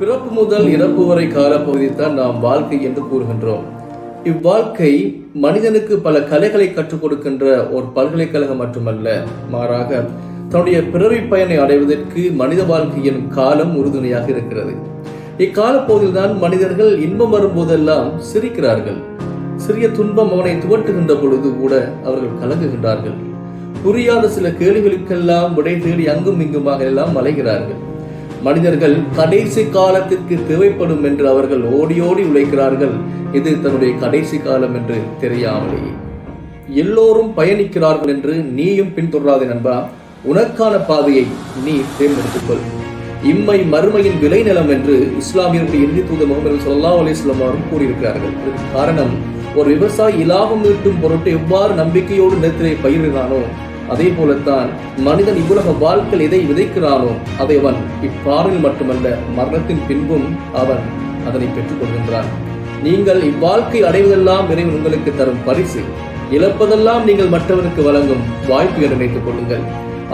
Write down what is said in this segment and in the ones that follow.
பிறப்பு முதல் இறப்பு வரை காலப்பகுதித்தான் நாம் வாழ்க்கை என்று கூறுகின்றோம். இவ்வாழ்க்கை மனிதனுக்கு பல கலைகளை கற்றுக் கொடுக்கின்ற ஒரு பல்கலைக்கழகம் மட்டுமல்ல மாறாக தன்னுடைய பிறவி பயனை அடைவதற்கு மனித வாழ்க்கையின் காலம் உறுதுணையாக இருக்கிறது. இக்காலப்பகுதியில்தான் மனிதர்கள் இன்பம் வரும்போதெல்லாம் சிரிக்கிறார்கள். சிறிய துன்பம் அவனை துவட்டுகின்ற பொழுது கூட அவர்கள் கலங்குகின்றார்கள். புரியாத சில கேள்விகளுக்கெல்லாம் விடை தேடி அங்கும் இங்குமாக எல்லாம் அலைகிறார்கள் மனிதர்கள் கடைசி காலத்திற்கு தேவைப்படும் என்று அவர்கள் ஓடியோடி உழைக்கிறார்கள். இது தன்னுடைய கடைசி காலம் என்று தெரியாமலேயே எல்லோரும் பயணிக்கிறார்கள் என்று நீயும் பின்தொடராத நண்பா. உனக்கான பாதையை நீ தேர்ந்தெடுத்துக்கொள். இம்மை மறுமையின் விளைநிலம் என்று இஸ்லாமியருடைய இந்தி தூத முகமது சொல்லா அலிஸ்லாம் அவரும் கூறியிருக்கிறார்கள். காரணம் ஒரு விவசாயி இலாபம் ஈட்டும் பொருட்டு எவ்வாறு நம்பிக்கையோடு நிலத்திலே பயிரிடுகிறானோ அதே போலத்தான் மனிதன் இவ்வுலக வாழ்க்கையில் எதை விதைக்கிறானோ அதை அவன் இப்பாறையில் மட்டுமல்ல மரணத்தின் பின்பும் அவன் அதனை பெற்றுக் கொள்கின்றான். நீங்கள் இவ்வாழ்க்கை அடைவதெல்லாம் இறைவன் உங்களுக்கு தரும் பரிசு. இழப்பதெல்லாம் நீங்கள் மற்றவருக்கு வழங்கும் வாய்ப்பு என்று நினைத்துக் கொள்ளுங்கள்.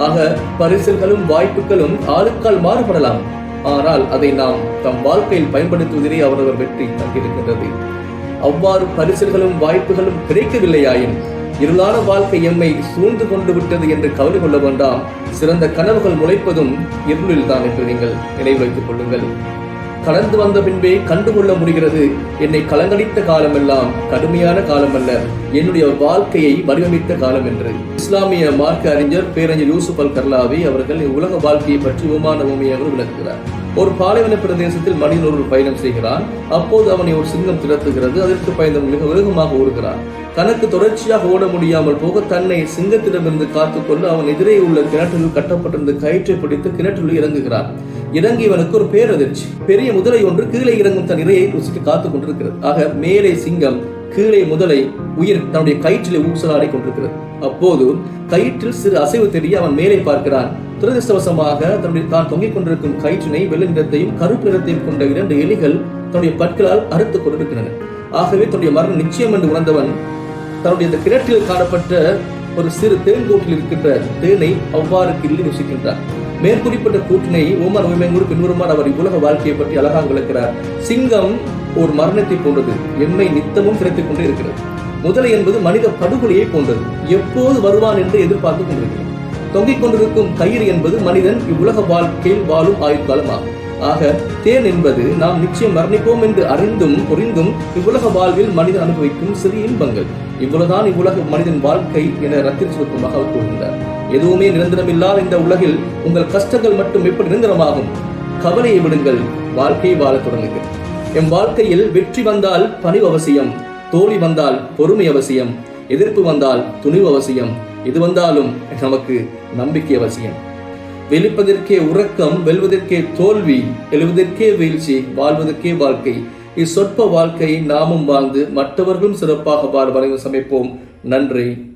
ஆக பரிசுகளும் வாய்ப்புகளும் ஆளுக்கால் மாறுபடலாம். ஆனால் அதை நாம் தம் வாழ்க்கையில் பயன்படுத்துவதிலே அவரவர் வெற்றி தங்கியிருக்கின்றது அவ்வாறு பரிசுகளும் வாய்ப்புகளும் கிடைக்கவில்லையாயின் இருளான வாழ்க்கை எம்மை சூழ்ந்து கொண்டு விட்டது என்று கவலை கொள்ள வேண்டாம். சிறந்த கனவுகள் முளைப்பதும் இருளில் தான் என்று நீங்கள் நினைவு வைத்துக் கொள்ளுங்கள். கடந்து வந்த பின்பே கண்டுகொள்ள முடிகிறது. என்னை கலங்கடித்த காலமெல்லாம் கடுமையான காலமல்ல. என்னுடைய வாழ்க்கையை வடிவமைத்த காலம் என்று இஸ்லாமிய மார்க்க அறிஞர் பேரறிஞர் யூசுப் அல் கர்லாவி அவர்கள் உலக வாழ்க்கையை பற்றி விமான உண்மையாக விளக்குகிறார். ஒரு பாலைவன பிரதேசத்தில் மனிதன் ஒரு பயணம் செய்கிறான். அப்போது அவனை ஒரு சிங்கம் திரத்துகிறது அதற்கு பயந்தவன் மிக வேகமாக ஓடுகிறான். தனக்கு தொடர்ச்சியாக ஓட முடியாமல் போக தன்னை சிங்கத்திடமிருந்து காத்துக்கொண்டு அவன் எதிரே உள்ள கிணற்றில் கட்டப்பட்டிருந்த கயிற்றை பிடித்து கிணற்றில் இறங்குகிறான். இறங்கியவனுக்கு ஒரு பேரதிர்ச்சி. பெரிய முதலை ஒன்று கீழே இறங்கும் தன் இரையை ருசித்து காத்துக் கொண்டிருக்கிறது. ஆக மேலே சிங்கம் கீழே முதலை உயிர் தன்னுடைய கயிற்றிலே ஊசலாடி கொண்டிருக்கிறது. அப்போது கயிற்றில் சிறு அசைவு தெரிய அவன் மேலே பார்க்கிறான். துரதிருஷ்டவசமாக தன்னுடைய தான் தொங்கிக் கொண்டிருக்கும் கயிற்றினை வெள்ளை நிறத்தையும் கருப்பு நிறத்தையும் கொண்ட இரண்டு எலிகள் தன்னுடைய பற்களால் அறுத்துக் கொண்டிருக்கின்றன. ஆகவே தன்னுடைய மரணம் நிச்சயம் என்று உணர்ந்தவன் தன்னுடைய இந்த கிணற்றில் காணப்பட்ட ஒரு சிறு தேன்கூட்டில் இருக்கின்ற தேனை அவ்வாறு கிள்ளி ருசிக்கின்றார் மேற்குறிப்பிட்ட கூட்டினை ஓமர் உரிமையோடு பின்வருமாறு அவர் இவ்வுலக வாழ்க்கையை பற்றி அழகாக விளக்கிறார். சிங்கம் ஒரு மரணத்தை போன்றது. எண்ணெய் நித்தமும் கிடைத்துக் கொண்டே இருக்கிறது. முதலை என்பது மனித படுகொலையை போன்றது. எப்போது வருவான் என்று எதிர்பார்த்து கொண்டிருக்கிறது தொங்கிக் கொண்டிருக்கும் கயிறு என்பது மனிதன் இவ்வுலக வாழ்க்கையில் வாழும் ஆயுட்காலம் ஆகும் ஆக தேன் என்பது நாம் நிச்சயம் மரணிப்போம் என்று அறிந்தும் புரிந்தும் இவ்வுலக வாழ்வில் மனிதன் அனுபவிக்கும் சிறிய இன்பங்கள். இவ்வளவுதான் இவ்வுலக மனிதன் வாழ்க்கை என ரத்தில் சுருக்கமாக அவர் கூறுகின்றார். எதுவுமே நிரந்தரமில்லாத இந்த உலகில் உங்கள் கஷ்டங்கள் மட்டும் எப்படி நிரந்தரமாகும்? கவலையை விடுங்கள். வாழ்க்கையை வாழத் தொடங்குங்கள். எம் வாழ்க்கையில் வெற்றி வந்தால் பணிவு அவசியம் தோல்வி வந்தால் பொறுமை அவசியம் எதிர்ப்பு வந்தால் துணிவு அவசியம் இது வந்தாலும் நமக்கு நம்பிக்கை அவசியம். வெளிப்பதற்கே உறக்கம் வெல்வதற்கே தோல்வி எழுவதற்கே வீழ்ச்சி வாழ்வதற்கே வாழ்க்கை. இச்சொற்ப வாழ்க்கையை நாமும் வாழ்ந்து மற்றவர்களும் சிறப்பாக வாழ வரைவு சமைப்போம். நன்றி.